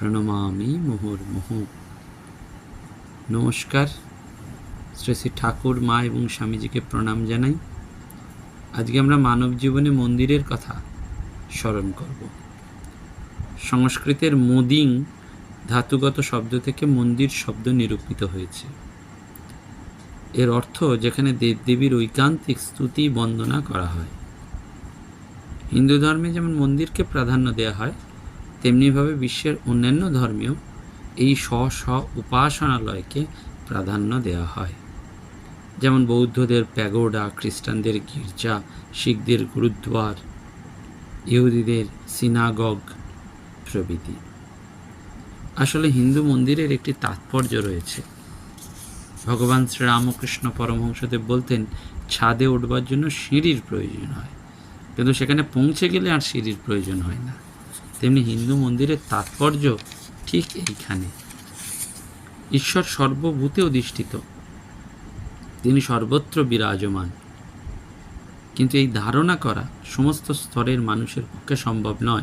প্রণমামি মুহুর্মুহু। নমস্কার, শ্রী শ্রী ঠাকুর, মা এবং স্বামীজিকে প্রণাম জানাই। আজকে আমরা মানব জীবনে মন্দিরের কথা স্মরণ করব। সংস্কৃতের মোদিং ধাতুগত শব্দ থেকে মন্দির শব্দ নিরূপিত হয়েছে। এর অর্থ যেখানে দেবদেবীর ঐকান্তিক স্তুতি বন্দনা করা হয়। হিন্দু ধর্মে যেমন মন্দিরকে প্রাধান্য দেওয়া হয় তেমনিভাবে বিশ্বের অন্যান্য ধর্মেও এই স্ব স্ব উপাসনালয়কে প্রাধান্য দেওয়া হয়। যেমন বৌদ্ধদের প্যাগোডা, খ্রিস্টানদের গির্জা, শিখদের গুরুদ্বার, ইহুদিদের সিনাগগ প্রভৃতি। আসলে হিন্দু মন্দিরের একটি তাৎপর্য রয়েছে। ভগবান শ্রীরামকৃষ্ণ পরমহংসদেব বলতেন, ছাদে উঠবার জন্য সিঁড়ির প্রয়োজন হয়। কিন্তু সেখানে পৌঁছে গেলে আর সিঁড়ির প্রয়োজন হয় না। তেমনি হিন্দু মন্দিরের তাৎপর্য ঠিক এইখানে। ঈশ্বর সর্বভূতে অধিষ্ঠিত তিনি সর্বত্র বিরাজমান। কিন্তু এই ধারণা করা সমস্ত স্তরের মানুষের পক্ষে সম্ভব নয়।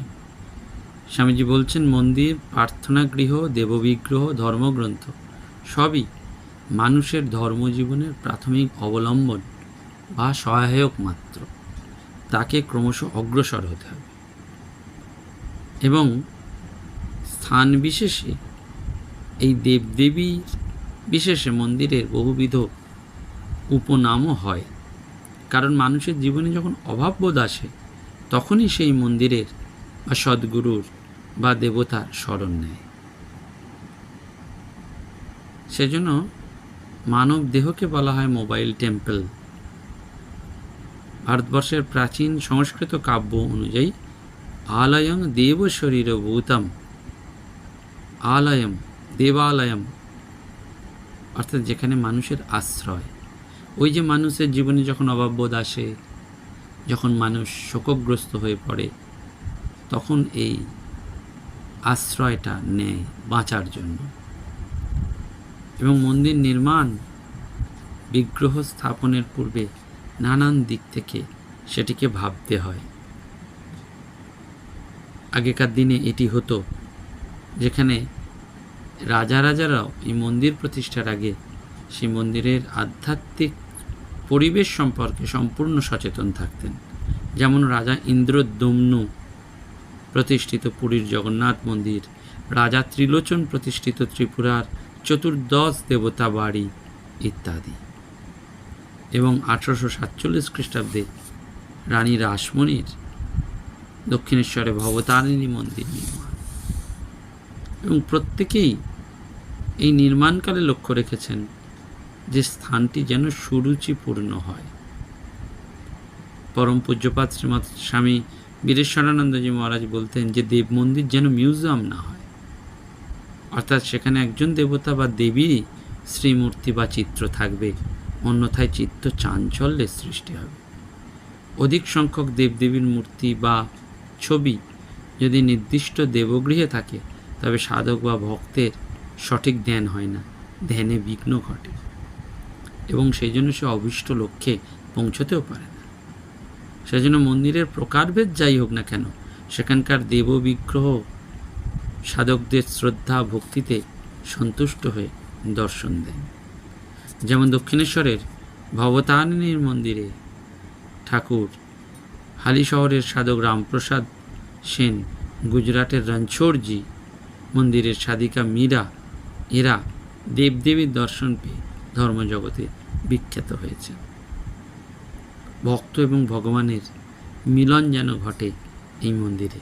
স্বামীজি বলছেন, মন্দির প্রার্থনা গৃহ দেববিগ্রহ, ধর্মগ্রন্থ সবই মানুষের ধর্মজীবনের প্রাথমিক অবলম্বন বা সহায়ক মাত্র। তাকে ক্রমশ অগ্রসর হতে হবে। এবং স্থান বিশেষে, এই দেবদেবীর বিশেষে মন্দিরের বহুবিধ উপনামও হয়। কারণ মানুষের জীবনে যখন অভাববোধ আসে, তখনই সেই মন্দিরের বা সদ্গুরুর বা দেবতার স্মরণ নেয়। সেজন্য মানব দেহকে বলা হয় মোবাইল টেম্পল। ভারতবর্ষের প্রাচীন সংস্কৃত কাব্য অনুযায়ী আলয়ং দেব শরীর ভূতম আলয়ম দেবালয়ম অর্থাৎ যেখানে মানুষের আশ্রয়। ওই যে মানুষের জীবনে যখন অভাববোধ আসে, যখন মানুষ শোকগ্রস্ত হয়ে পড়ে, তখন এই আশ্রয়টা নেয় বাঁচার জন্য। এবং মন্দির নির্মাণ, বিগ্রহ স্থাপনের পূর্বে নানান দিক থেকে সেটিকে ভাবতে হয়। আগেকার দিনে এটি হতো, যেখানে রাজা রাজারাও এই মন্দির প্রতিষ্ঠার আগে সেই মন্দিরের আধ্যাত্মিক পরিবেশ সম্পর্কে সম্পূর্ণ সচেতন থাকতেন। যেমন রাজা ইন্দ্রদম্নু প্রতিষ্ঠিত পুরীর জগন্নাথ মন্দির, রাজা ত্রিলোচন প্রতিষ্ঠিত ত্রিপুরার চতুর্দশ দেবতা বাড়ি ইত্যাদি। এবং আঠারোশো সাতচল্লিশ খ্রিস্টাব্দে রানী রাসমণির দক্ষিণেশ্বরে ভবতারিণী মন্দির নির্মাণ। এবং প্রত্যেকেই এই নির্মাণকালে লক্ষ্য রেখেছেন যে স্থানটি যেন সুরুচিপূর্ণ হয়। পরম পূজ্যপাত শ্রীমৎ স্বামী বীরেশ্বরানন্দজি মহারাজ বলতেন যে দেব মন্দির যেন মিউজিয়াম না হয়। অর্থাৎ সেখানে একজন দেবতা বা দেবীরই শ্রীমূর্তি বা চিত্র থাকবে, অন্যথায় চিত্ত চাঞ্চল্যের সৃষ্টি হবে। অধিক সংখ্যক দেবদেবীর মূর্তি বা ছবি যদি নির্দিষ্ট দেবগৃহে থাকে, তবে সাধক বা ভক্তের সঠিক ধ্যান হয় না। ধ্যানে বিঘ্ন ঘটে এবং সেই জন্য সে অভীষ্ট লক্ষ্যে পৌঁছতেও পারে না। সেজন্য মন্দিরের প্রকারভেদ যাই হোক না কেন, সেখানকার দেব বিগ্রহ সাধকদের শ্রদ্ধা ভক্তিতে সন্তুষ্ট হয়ে দর্শন দেন। যেমন দক্ষিণেশ্বরের ভবতারিণীর মন্দিরে ঠাকুর হালি শহরের সাধক রামপ্রসাদ সেন, গুজরাটের রণছোড়জি মন্দিরের সাধিকা মীরা, এরা দেবদেবীর দর্শন পেয়ে ধর্মজগতে বিখ্যাত হয়েছে। ভক্ত এবং ভগবানের মিলন যেন ঘটে এই মন্দিরে।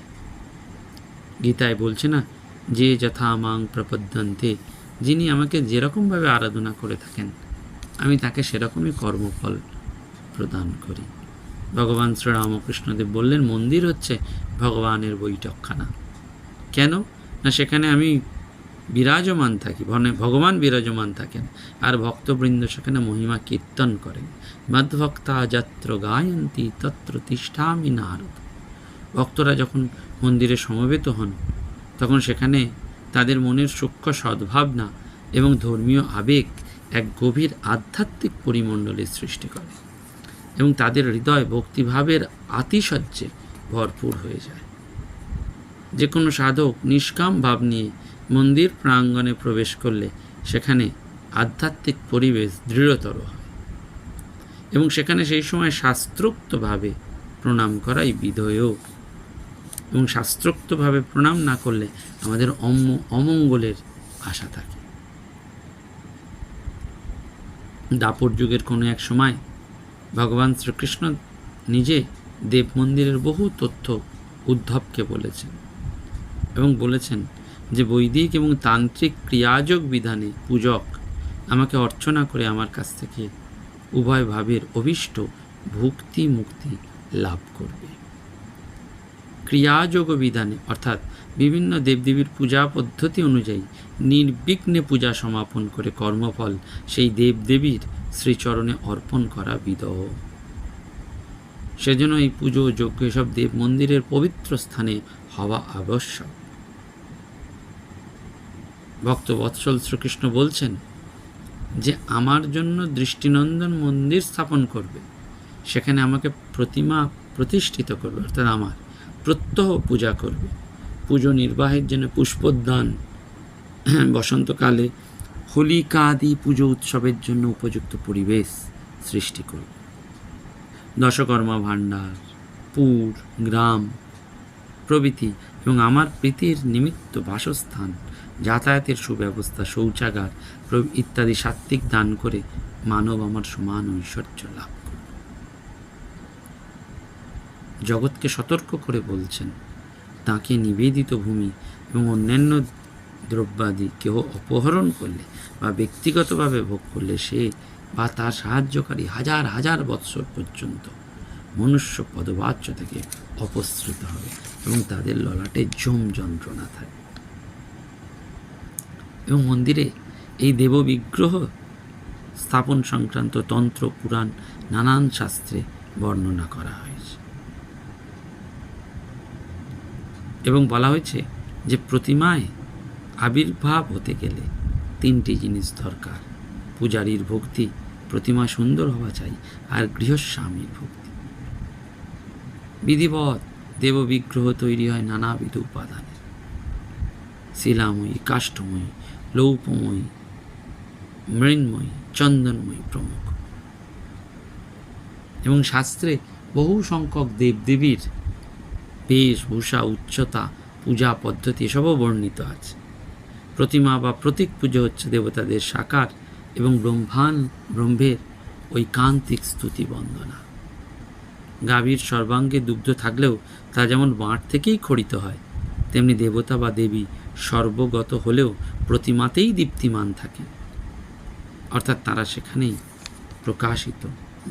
গীতায় বলছে না, যে যথা মাং প্রপদ্যন্তে, যিনি আমাকে যেরকমভাবে আরাধনা করে থাকেন, আমি তাকে সেরকমই কর্মফল প্রদান করি। ভগবান শ্রীরামকৃষ্ণদেব বললেন, মন্দির হচ্ছে ভগবানের বৈঠকখানা। কেন? না, সেখানে আমি বিরাজমান থাকি মানে ভগবান বিরাজমান থাকেন, আর ভক্তবৃন্দ সেখানে মহিমা কীর্তন করেন। মদ্ভক্তা যাত্র গায়ন্তী তত্র তিষ্ঠামি নারদ। ভক্তরা যখন মন্দিরে সমবেত হন, তখন সেখানে তাদের মনের সূক্ষ্ম সদ্ভাবনা এবং ধর্মীয় আবেগ এক গভীর আধ্যাত্মিক পরিমণ্ডলের সৃষ্টি করে। এবং তাদের হৃদয় ভক্তিভাবের আতিশয্যে ভরপুর হয়ে যায়। যে কোনো সাধক নিষ্কাম ভাব নিয়ে মন্দির প্রাঙ্গণে প্রবেশ করলে সেখানে আধ্যাত্মিক পরিবেশ দৃঢ়তর হয় এবং সেখানে সেই সময় শাস্ত্রোক্তভাবে প্রণাম করাই বিধেয়। এবং শাস্ত্রোক্তভাবে প্রণাম না করলে আমাদের অম অমঙ্গলের আশা থাকে। দাপর যুগের কোনো এক সময় ভগবান শ্রীকৃষ্ণ নিজে দেব মন্দিরের বহু তথ্য উদ্ধবকে বলেছেন এবং বলেছেন যে বৈদিক এবং তান্ত্রিক ক্রিয়াযোগ বিধানে পূজক আমাকে অর্চনা করে আমার কাছ থেকে উভয় ভাবের অভিষ্ট ভুক্তি মুক্তি লাভ করবে। ক্রিয়াযোগ বিধানে অর্থাৎ বিভিন্ন দেবদেবীর পূজা পদ্ধতি অনুযায়ী নির্বিঘ্নে পূজা সমাপন করে কর্মফল সেই দেবদেবীর শ্রীচরণে অর্পণ করা বিদহ। সেজন্য এই পুজো যজ্ঞ এসব দেব মন্দিরের পবিত্র স্থানে হওয়া আবশ্যক। ভক্ত বৎসল শ্রীকৃষ্ণ বলছেন যে, আমার জন্য দৃষ্টিনন্দন মন্দির স্থাপন করবে। সেখানে আমাকে প্রতিমা প্রতিষ্ঠিত করবে, অর্থাৎ আমার প্রত্যহ পূজা করবে। পুজো নির্বাহের জন্য পুষ্পোদ্যান বসন্তকালে হোলিকাদি পুজো উৎসবের জন্য উপযুক্ত পরিবেশ সৃষ্টি করবে দশকর্মা ভাণ্ডার, পুর, গ্রাম, প্রভৃতি এবং আমার প্রীতির নিমিত্ত বাসস্থান, যাতায়াতের সুব্যবস্থা, শৌচাগার ইত্যাদি সাত্ত্বিক দান করে মানব আমার সমান ঐশ্বর্য লাভ করবে জগৎকে সতর্ক করে বলছেন, তাকে নিবেদিত ভূমি এবং অন্যান্য দ্রব্যাদি কেহ অপহরণ করলে বা ব্যক্তিগতভাবে ভোগ করলে সে বা তার সাহায্যকারী হাজার হাজার বৎসর পর্যন্ত মনুষ্য পদবাচ্য থেকে অপসৃত হবে এবং তাদের ললাটে জম যন্ত্রণা থাকে। এবং মন্দিরে এই দেব বিগ্রহ স্থাপন সংক্রান্ত তন্ত্র, পুরাণ, নানান শাস্ত্রে বর্ণনা করা হয়েছে। এবং বলা হয়েছে যে প্রতিমায় আবির্ভাব হতে গেলে তিনটি জিনিস দরকার। পূজারীর ভক্তি, প্রতিমা সুন্দর হওয়া চাই, আর গৃহস্বামীর ভক্তি। বিধিবৎ দেব বিগ্রহ তৈরি হয় নানাবিধ উপাদানে শিলাময়ী, কাষ্ঠময়ী, লৌপময়ী, মৃন্ময়ী, চন্দনময়ী প্রমুখ। এবং শাস্ত্রে বহু সংখ্যক দেবদেবীর বেশভূষা উচ্চতা, পূজা পদ্ধতি এসবও বর্ণিত আছে। প্রতিমা বা প্রতীক পুজো হচ্ছে দেবতাদের সাকার এবং ব্রহ্মান ব্রহ্মের ঐকান্তিক স্তুতি বন্দনা। গাভীর সর্বাঙ্গে দুগ্ধ থাকলেও তা যেমন বাঁট থেকেই খড়িত হয়, তেমনি দেবতা বা দেবী সর্বগত হলেও প্রতিমাতেই দীপ্তিমান থাকে অর্থাৎ তারা সেখানেই প্রকাশিত,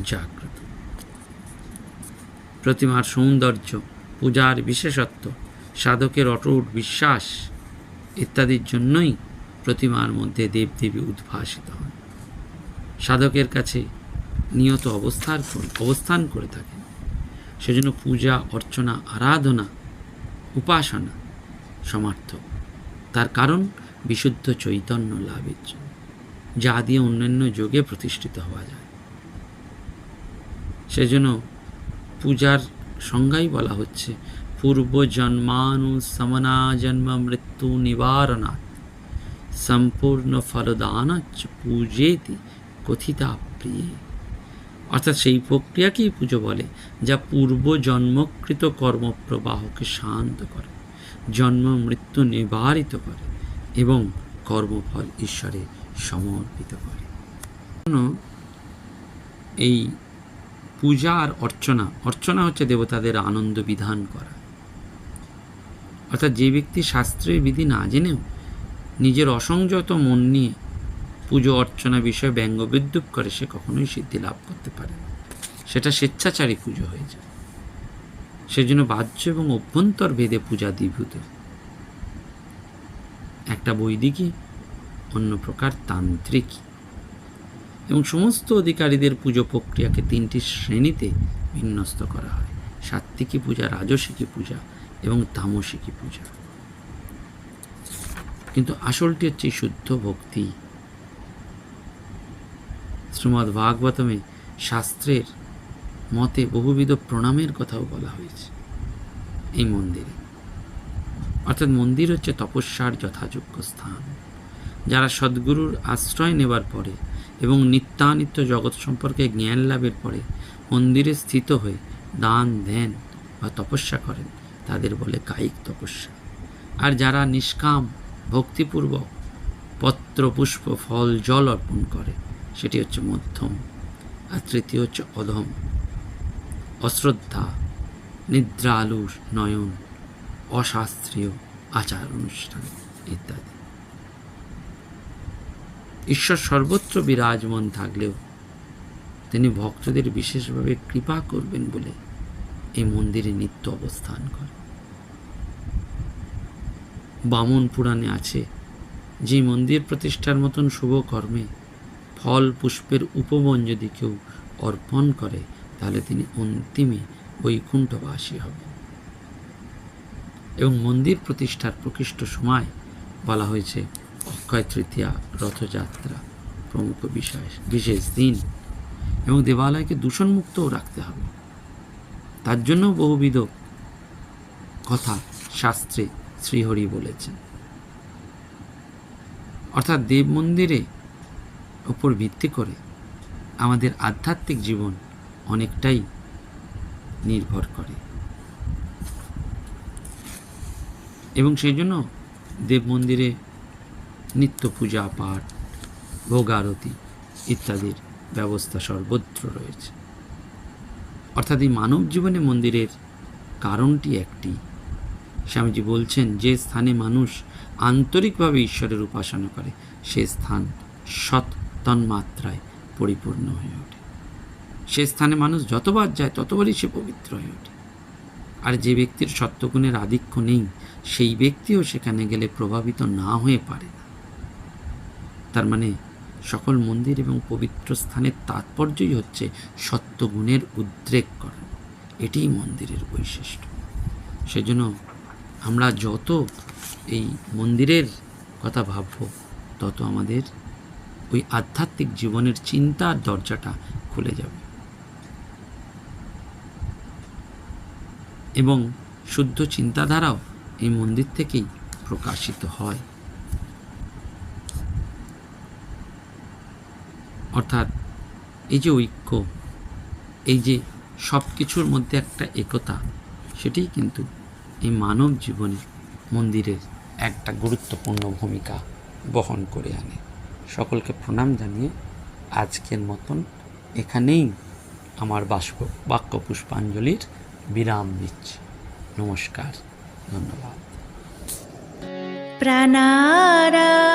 জাগ্রত। প্রতিমার সৌন্দর্য, পূজার বিশেষত্ব, সাধকের অটুট বিশ্বাস ইত্যাদির জন্যই প্রতিমার মধ্যে দেবদেবী উদ্ভাসিত হন। সাধকের কাছে নিয়ত অবস্থার অবস্থান করে থাকেন। সেজন্য পূজা, অর্চনা, আরাধনা, উপাসনা সমার্থক। তার কারণ বিশুদ্ধ চৈতন্য লাভের জন্য, যা দিয়ে অন্যান্য যোগে প্রতিষ্ঠিত হওয়া যায়। সেজন্য পূজার সংজ্ঞাই বলা হচ্ছে পূর্ব জন্মানু সমনা জন্ম মৃত্যু নিবারণাৎ সম্পূর্ণ ফলদানাচ্চ পূজেতি কথিতা প্রিয়ে অর্থাৎ সেই প্রক্রিয়াকেই পুজো বলে, যা পূর্ব জন্মকৃত কর্মপ্রবাহকে শান্ত করে জন্ম মৃত্যু নিবারিত করে এবং কর্মফল ঈশ্বরে সমর্পিত করে। এই পূজা আর অর্চনা অর্চনা হচ্ছে দেবতাদের আনন্দ বিধান করা। অর্থাৎ যে ব্যক্তি শাস্ত্রের বিধি না জেনেও নিজের অসংযত মন নিয়ে পুজো, অর্চনা বিষয়ে ব্যঙ্গ বিদ্রুপ করে, সে কখনোই সিদ্ধি লাভ করতে পারে সেটা স্বেচ্ছাচারী পুজো হয়ে যায়। সেজন্য বাহ্য এবং অভ্যন্তর ভেদে পূজা দ্বিভূত একটা বৈদিকী অন্য প্রকার তান্ত্রিক এবং সমস্ত অধিকারীদের পুজো প্রক্রিয়াকে তিনটি শ্রেণীতে বিন্যস্ত করা হয়। সাত্ত্বিকী পূজা, রাজসিকী পূজা এবং তামসিকী পূজা। কিন্তু আসলটি হচ্ছে শুদ্ধ ভক্তি। শ্রীমদ্ ভাগবতমে শাস্ত্রের মতে বহুবিধ প্রণামের কথাও বলা হয়েছে এই মন্দিরে। অর্থাৎ মন্দির হচ্ছে তপস্যার যথাযোগ্য স্থান। যারা সদ্গুরুর আশ্রয় নেবার পরে এবং নিত্যানিত্য জগৎ সম্পর্কে জ্ঞান লাভের পরে মন্দিরে স্থিত হয়ে দান, ধ্যান বা তপস্যা করেন তাদের বলে কায়িক তপস্যা। আর যারা নিষ্কাম, ভক্তিপূর্বক পত্র, পুষ্প, ফল, জল অর্পণ করে, সেটি হচ্ছে মধ্যম আর তৃতীয় হচ্ছে অধম। অশ্রদ্ধা, নিদ্রা আলু নয়ন, অশাস্ত্রীয় আচার অনুষ্ঠান ইত্যাদি। ঈশ্বর সর্বত্র বিরাজমান থাকলেও তিনি ভক্তদের বিশেষভাবে কৃপা করবেন বলে এই মন্দিরে নিত্য অবস্থান করে। বামন পুরাণে আছে, যে মন্দির প্রতিষ্ঠার মতন শুভ কর্মে ফল পুষ্পের উপবন যদি কেউ অর্পণ করে, তাহলে তিনি অন্তিমে বৈকুণ্ঠবাসী হবেন। এবং মন্দির প্রতিষ্ঠার প্রকৃষ্ট সময় বলা হয়েছে অক্ষয় তৃতীয়া রথযাত্রা প্রমুখ বিষয় বিশেষ দিন। এবং দেবালয়কে দূষণমুক্তও রাখতে হবে। তার জন্য বহুবিধ কথা শাস্ত্রে শ্রীহরি বলেছেন। অর্থাৎ দেব মন্দিরে ওপর ভিত্তি করে আমাদের আধ্যাত্মিক জীবন অনেকটাই নির্ভর করে। এবং সেই জন্য দেব মন্দিরে নিত্য পূজা পাঠ ভোগ আরতি ইত্যাদির ব্যবস্থা সর্বত্র রয়েছে। অর্থাৎ এই মানব জীবনে মন্দিরের কারণটি একটি। স্বামীজি বলছেন, যে স্থানে মানুষ আন্তরিকভাবে ঈশ্বরের উপাসনা করে, সে স্থান সৎ তন্মাত্রায় পরিপূর্ণ হয়ে ওঠে। সে স্থানে মানুষ যতবার যায়, ততবারই সে পবিত্র হয়ে ওঠে। আর যে ব্যক্তির সত্যগুণের আধিক্য নেই, সেই ব্যক্তিও সেখানে গেলে প্রভাবিত না হয়ে পারে না। তার মানে সকল মন্দির এবং পবিত্র স্থানের তাৎপর্যই হচ্ছে সত্যগুণের উদ্রেক করা। এটিই মন্দিরের বৈশিষ্ট্য। সেজন্য আমরা যত এই মন্দিরের কথা ভাবব, তত আমাদের ওই আধ্যাত্মিক জীবনের চিন্তার দরজাটা খুলে যাবে। এবং শুদ্ধ চিন্তাধারাও এই মন্দির থেকেই প্রকাশিত হয়। অর্থাৎ এই যে ঐক্য, এই যে সব কিছুর মধ্যে একটা একতা, সেটাই কিন্তু এই মানব জীবনে মন্দিরের একটা গুরুত্বপূর্ণ ভূমিকা বহন করে আনে। সকলকে প্রণাম জানিয়ে আজকের মতন এখানেই আমার বাষ্প বাক্য পুষ্পাঞ্জলির বিরাম দিচ্ছি নমস্কার, ধন্যবাদ। প্রাণারাম